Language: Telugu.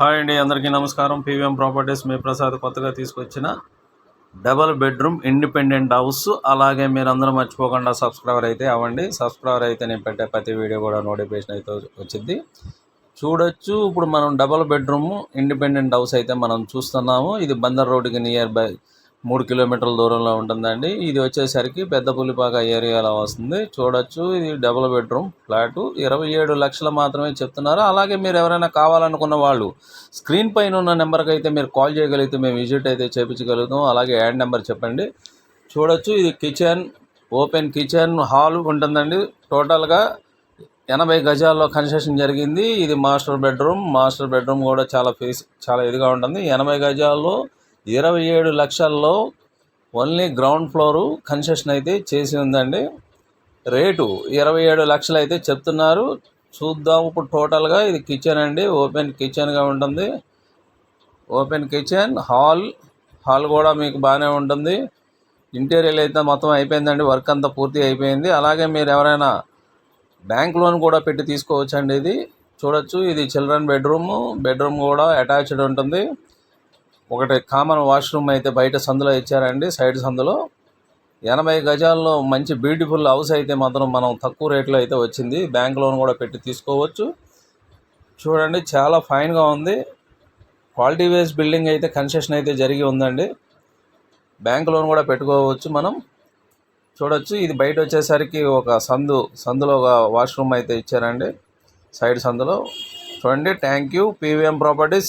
హాయ్ అండి అందరికీ నమస్కారం. పీవీఎం ప్రాపర్టీస్ మీ ప్రసాద్ కొత్తగా తీసుకొచ్చిన డబల్ బెడ్రూమ్ ఇండిపెండెంట్ హౌస్. అలాగే మీరు అందరూ మర్చిపోకుండా సబ్స్క్రైబర్ అయితే అవ్వండి. సబ్స్క్రైబర్ అయితే నేను పెట్టే ప్రతి వీడియో కూడా నోటిఫికేషన్ అయితే వచ్చింది. చూడొచ్చు ఇప్పుడు మనం డబల్ బెడ్రూమ్ ఇండిపెండెంట్ హౌస్ అయితే మనం చూస్తున్నాము. ఇది బందర్ రోడ్డుకి నియర్ బై మూడు కిలోమీటర్ల దూరంలో ఉంటుందండి. ఇది వచ్చేసరికి పెద్ద పులిపాక ఏరియాలో వస్తుంది. చూడొచ్చు ఇది డబుల్ బెడ్రూమ్ ఫ్లాట్ ఇరవై ఏడు లక్షలు మాత్రమే చెప్తున్నారు. అలాగే మీరు ఎవరైనా కావాలనుకున్న వాళ్ళు స్క్రీన్ పైన ఉన్న నెంబర్కి అయితే మీరు కాల్ చేయగలిగితే మేము విజిట్ అయితే చేయించగలుగుతాం అలాగే యాడ్ నెంబర్ చెప్పండి. చూడొచ్చు ఇది కిచెన్ ఓపెన్ కిచెన్ హాల్ ఉంటుందండి. టోటల్గా ఎనభై గజాల్లో కన్స్ట్రక్షన్ జరిగింది. ఇది మాస్టర్ బెడ్రూమ్ మాస్టర్ బెడ్రూమ్ కూడా చాలా ఫేస్ చాలా ఇదిగా ఉంటుంది. ఎనభై గజాల్లో ఇరవై ఏడు లక్షల్లో ఓన్లీ గ్రౌండ్ ఫ్లోరు కన్సెషన్ అయితే చేసి ఉందండి. రేటు ఇరవై ఏడు లక్షలు అయితే చెప్తున్నారు. చూద్దాం ఇప్పుడు టోటల్గా ఇది కిచెన్ అండి. ఓపెన్ కిచెన్గా ఉంటుంది. ఓపెన్ కిచెన్ హాల్ హాల్ కూడా మీకు బాగానే ఉంటుంది. ఇంటీరియర్ అయితే మొత్తం అయిపోయిందండి. వర్క్ అంతా పూర్తి అయిపోయింది. అలాగే మీరు ఎవరైనా బ్యాంక్ లోన్ కూడా పెట్టి తీసుకోవచ్చండి ఇది. చూడొచ్చు ఇది చిల్డ్రన్ బెడ్రూమ్ బెడ్రూమ్ కూడా అటాచ్డ్ ఉంటుంది. ఒకటి కామన్ వాష్రూమ్ అయితే బయట సందులో ఇచ్చారండి. సైడ్ సందులో ఎనభై గజాల్లో మంచి బ్యూటిఫుల్ హౌస్ అయితే మాత్రం మనం తక్కువ రేట్లో అయితే వచ్చింది. బ్యాంక్ లోన్ కూడా పెట్టి తీసుకోవచ్చు. చూడండి చాలా ఫైన్గా ఉంది. క్వాలిటీ వేస్ బిల్డింగ్ అయితే కన్స్ట్రక్షన్ అయితే జరిగి ఉందండి. బ్యాంక్ లోన్ కూడా పెట్టుకోవచ్చు మనం. చూడొచ్చు ఇది బయట వచ్చేసరికి ఒక సందు సందులో ఒక వాష్రూమ్ అయితే ఇచ్చారండి. సైడ్ సందులో. చూడండి థ్యాంక్ యూ పీవీఎం ప్రాపర్టీస్